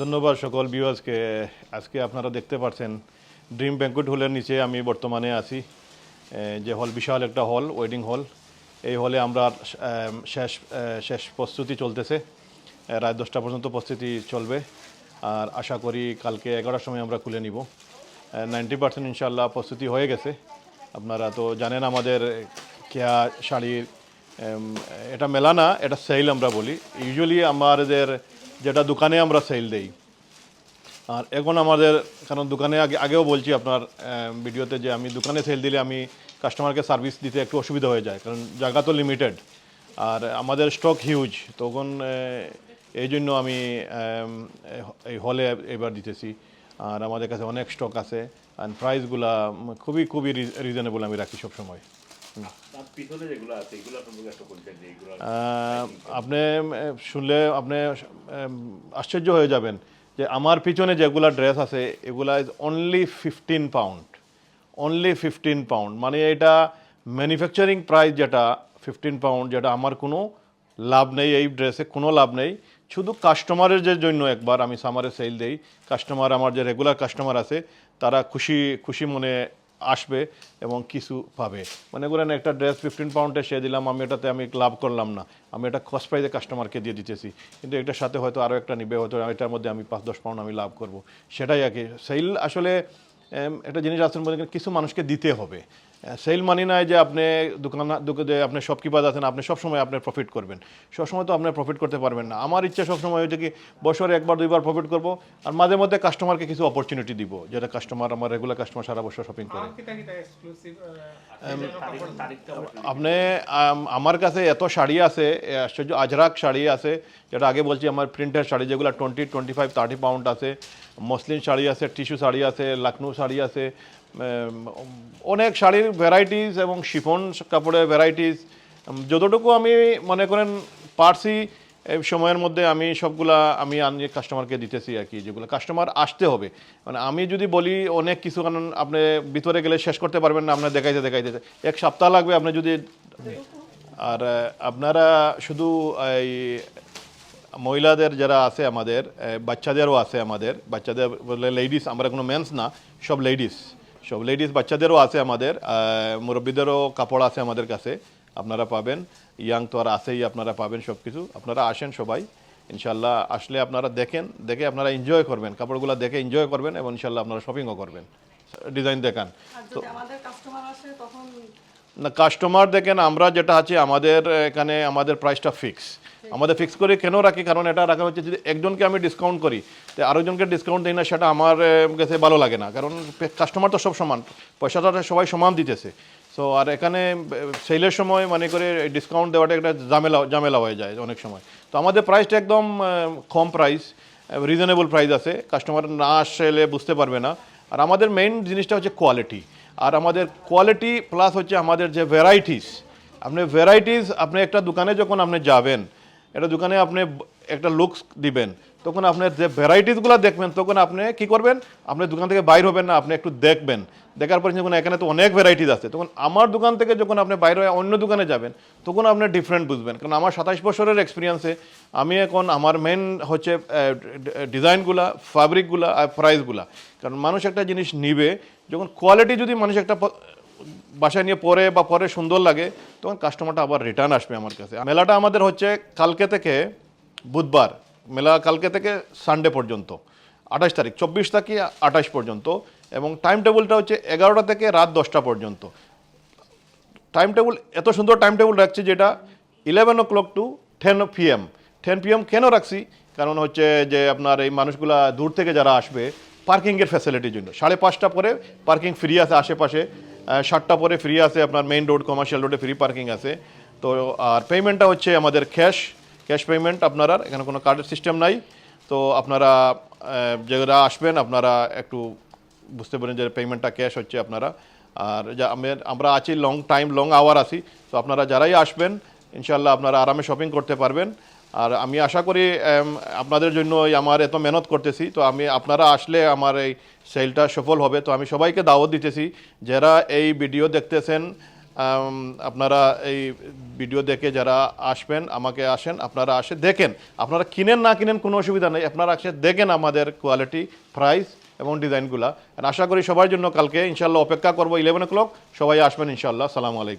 ধন্যবাদ সকল ভিউয়ার্সকে আজকে আপনারা দেখতে পাচ্ছেন ড্রিম ব্যাঙ্কুয়েট হলের নিচে আমি বর্তমানে আছি। যে হল বিশাল একটা হল ওয়েডিং হল এই হলে আমরা শেষ শেষ প্রস্তুতি চলতেছে। রাত দশটা পর্যন্ত প্রস্তুতি চলবে। আর আশা করি কালকে এগারোটার সময় আমরা খুলে নিব। নাইনটি পার্সেন্ট ইনশাল্লাহ প্রস্তুতি হয়ে গেছে। আপনারা তো জানেন আমাদের কেয়া শাড়ির এটা মেলা না, এটা সেল আমরা বলি। ইউজুয়ালি আমাদের যেটা দোকানে আমরা সেল দেই। আর এখন আমাদের, কারণ দোকানে আগে, আগেও বলছি আপনার ভিডিওতে যে আমি দোকানে সেল দিলে আমি কাস্টমারকে সার্ভিস দিতে একটু অসুবিধা হয়ে যায়, কারণ জায়গা তো লিমিটেড আর আমাদের স্টক হিউজ তখন এই জন্য আমি এই হলে এবার দিতেছি। আর আমাদের কাছে অনেক স্টক আছে আর প্রাইসগুলা খুবই খুবই রিজনেবল আমি রাখি সব আপনি শুনলে আপনি আশ্চর্য হয়ে যাবেন যে আমার পিছনে যেগুলা ড্রেস আছে এগুলা is only fifteen pound only fifteen pound মানে এটা ম্যানুফ্যাকচারিং প্রাইস যেটা ফিফটিন পাউন্ড যেটা আমার কোনো লাভ নেই এই ড্রেসে কোনো লাভ নেই। শুধু কাস্টমারের যে জন্য একবার আমি সামারে সেল দেই কাস্টমার আমার যে রেগুলার কাস্টমার আছে তারা খুশি খুশি মনে আসবে এবং কিছু পাবে। মনে করেন একটা ড্রেস ফিফটিন পাউন্ডে সে দিলাম, আমি এটাতে আমি লাভ করলাম না। আমি এটা কস্ট প্রাইজে কাস্টমারকে দিয়ে দিতেছি। কিন্তু এটার সাথে হয়তো আরও একটা নিবে, হয়তো এটার মধ্যে আমি পাঁচ, দশ পাউন্ড আমি লাভ করব। সেটাই আর কি। সেল আসলে একটা জিনিস আসলে কিছু মানুষকে দিতে হবে। সেল মানি নয় যে আপনি দোকান দোকানে আপনি শপকিপার আছেন আপনি সবসময় আপনি প্রফিট করবেন। সবসময় তো আপনি প্রফিট করতে পারবেন না। আমার ইচ্ছা সবসময় হচ্ছে কি বছরে একবার দুইবার প্রফিট করব আর মাঝে মধ্যে কাস্টমারকে কিছু অপরচুনিটি দিব যেটা কাস্টমার আমার রেগুলার কাস্টমার সারা বছর শপিং করে। আপনি আমার কাছে এত শাড়ি আছে আশ্চর্য আজরাক শাড়ি আছে যেটা আগে বলছি আমার প্রিন্টের শাড়ি যেগুলো twenty twenty five thirty pound আছে মসলিন শাড়ি আছে টিস্যু শাড়ি আছে লখনৌ শাড়ি আছে অনেক শাড়ির ভ্যারাইটিস এবং শিফন কাপড়ের ভ্যারাইটিস যতটুকু আমি মনে করেন পারছি সময়ের মধ্যে আমি সবগুলা আমি আনিয়ে কাস্টমারকে দিতেছি আর কি, যেগুলো কাস্টমার আসতে হবে। মানে আমি যদি বলি অনেক কিছু, কারণ আপনি ভিতরে গেলে শেষ করতে পারবেন না, আপনার দেখাইতে দেখাইতে। এক সপ্তাহ লাগবে আপনি যদি আর আপনারা শুধু এই মহিলাদের যারা আছে আমাদের বাচ্চাদেরও আছে আমাদের। বাচ্চাদের লেডিস আমরা কোনো মেন্স না, সব লেডিস সব লেডিস বাচ্চাদেরও আছে আমাদের মুরব্বীদেরও কাপড় আছে আমাদের কাছে আপনারা পাবেন। ইয়াং তো আর আছেই আপনারা পাবেন সব কিছু আপনারা আসেন সবাই। ইনশাল্লাহ আসলে আপনারা দেখেন দেখে আপনারা এনজয় করবেন। কাপড়গুলো দেখে এনজয় করবেন এবং ইনশাল্লাহ আপনারা শপিংও করবেন। ডিজাইন দেখান। তখন না কাস্টমার দেখেন আমরা যেটা আছে আমাদের এখানে আমাদের প্রাইসটা ফিক্স আমাদের ফিক্স করে কেন রাখি? কারণ এটা রাখা হচ্ছে যদি একজনকে আমি ডিসকাউন্ট করি, তো আরেকজনকে ডিসকাউন্ট দিই না, সেটা আমার কাছে ভালো লাগে না। কারণ কাস্টমার তো সব সমান। পয়সাটা সবাই সমান দিতেছে। সো আর এখানে সেলের সময় মানে করে ডিসকাউন্ট দেওয়াটা একটা ঝামেলা ঝামেলা হয়ে যায় অনেক সময়। তো আমাদের প্রাইসটা একদম কম প্রাইস রিজনেবল প্রাইস আছে। কাস্টমার না আসলে বুঝতে পারবে না। আর আমাদের মেইন জিনিসটা হচ্ছে কোয়ালিটি আর আমাদের কোয়ালিটি প্লাস হচ্ছে আমাদের যে ভ্যারাইটিস আপনি ভ্যারাইটিস আপনি একটা দোকানে যখন আপনি যাবেন একটা দোকানে আপনি একটা লুকস দিবেন, তখন আপনার যে ভ্যারাইটিসগুলো দেখবেন, তখন আপনি কি করবেন? আপনি দোকান থেকে বাইর হবেন না, আপনি একটু দেখবেন। দেখার পরে যখন এখানে তো অনেক ভ্যারাইটিস আছে, তখন আমার দোকান থেকে যখন আপনি বাইরে হয়ে অন্য দোকানে যাবেন, তখন আপনি ডিফারেন্ট বুঝবেন। কারণ আমার সাতাশ বছরের এক্সপিরিয়েন্সে আমি এখন আমার মেন হচ্ছে ডিজাইনগুলা ফ্যাব্রিকগুলা আর প্রাইসগুলা কারণ মানুষ একটা জিনিস নিবে, যখন কোয়ালিটি যদি মানুষ একটা বাসায় নিয়ে পরে বা পরে সুন্দর লাগে, তখন কাস্টমারটা আবার রিটার্ন আসবে আমার কাছে। মেলাটা আমাদের হচ্ছে কালকে থেকে বুধবার। মেলা কালকে থেকে সানডে পর্যন্ত, আঠাশ তারিখ, চব্বিশ থেকে আঠাশ পর্যন্ত এবং টাইম টেবিলটা হচ্ছে এগারোটা থেকে রাত দশটা পর্যন্ত। টাইম টেবিল এত সুন্দর টাইম টেবিল রাখছি যেটা eleven o'clock to ten PM ten PM কেন রাখছি? কারণ হচ্ছে যে আপনার এই মানুষগুলা দূর থেকে যারা আসবে পার্কিংয়ের ফ্যাসিলিটির জন্য। সাড়ে পাঁচটা পরে পার্কিং ফ্রি আছে আশেপাশে। সাতটা পরে ফ্রি আছে, আপনার মেইন রোড কমার্শিয়াল রোডে ফ্রি পার্কিং আছে। তো, আর পেমেন্টটা হচ্ছে আমাদের ক্যাশ ক্যাশ পেমেন্ট আপনারা এখানে কোনো কার্ডের সিস্টেম নাই। তো আপনারা যারা আসবেন, আপনারা একটু বুঝতে পারেন যে পেমেন্টটা ক্যাশ হচ্ছে আপনারা। আর যা আমরা আছি লং টাইম লং আওয়ার আছি। তো আপনারা যারাই আসবেন ইনশাল্লাহ আপনারা আরামে শপিং করতে পারবেন। আর আমি আশা করি আপনাদের জন্য আমার এত মেহনত করতেছি। তো আমি, আপনারা আসলে আমার এই সেলটা সফল হবে। তো আমি সবাইকে দাওয়াত দিতেছি, যারা এই ভিডিও দেখতেছেন আপনারা এই ভিডিও দেখে যারা আসবেন, আমাকে আসেন, আপনারা আসে দেখেন। আপনারা কিনেন না কিনেন কোনো অসুবিধা নেই। আপনারা আসে দেখেন আমাদের কোয়ালিটি প্রাইস এবং ডিজাইনগুলা আশা করি সবার জন্য কালকে ইনশাল্লাহ অপেক্ষা করব ইলেভেন ও ক্লক সবাই আসবেন ইনশাল্লাহ সালামু আলাইকুম।